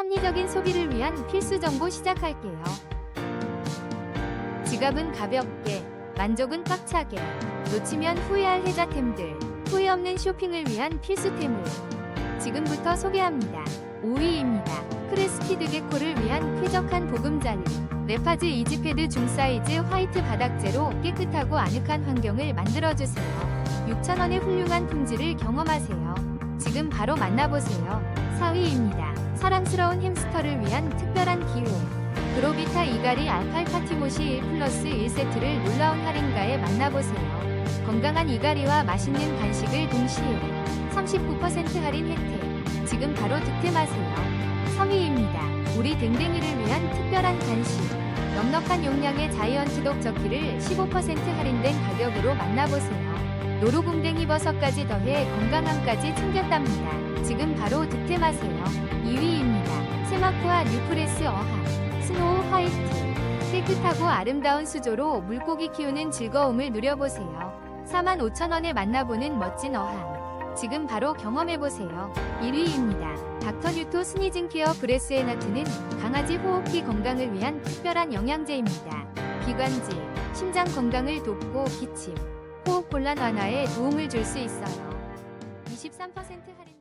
합리적인 소비를 위한 필수 정보 시작할게요. 지갑은 가볍게, 만족은 꽉차게, 놓치면 후회할 혜자템들, 후회 없는 쇼핑을 위한 필수템을 지금부터 소개합니다. 5위입니다. 크레스키드 게코를 위한 쾌적한 보금자리. 레파즈 이지패드 중사이즈 화이트 바닥재로 깨끗하고 아늑한 환경을 만들어주세요. 6,000원의 훌륭한 품질을 경험하세요. 지금 바로 만나보세요. 4위입니다. 사랑스러운 햄스터를 위한 특별한 기회. 그로비타 이가리 알팔파 티모시 1 플러스 1세트를 놀라운 할인가에 만나보세요. 건강한 이가리와 맛있는 간식을 동시에 39% 할인 혜택. 지금 바로 득템하세요. 3위입니다. 우리 댕댕이를 위한 특별한 간식. 넉넉한 용량의 자이언트 독저키를 15% 할인된 가격으로 만나보세요. 노루궁댕이 버섯까지 더해 건강함까지 챙겼답니다. 지금 바로 득템하세요. 2위입니다. 세마코아 뉴프레스 어항. 스노우 화이트. 깨끗하고 아름다운 수조로 물고기 키우는 즐거움을 누려보세요. 45,000원에 만나보는 멋진 어항. 지금 바로 경험해보세요. 1위입니다. 닥터뉴토 스니징 케어 브레스 에나트는 강아지 호흡기 건강을 위한 특별한 영양제입니다. 비관지, 심장 건강을 돕고 기침, 호흡 곤란 완화에 도움을 줄 수 있어요. 23% 할인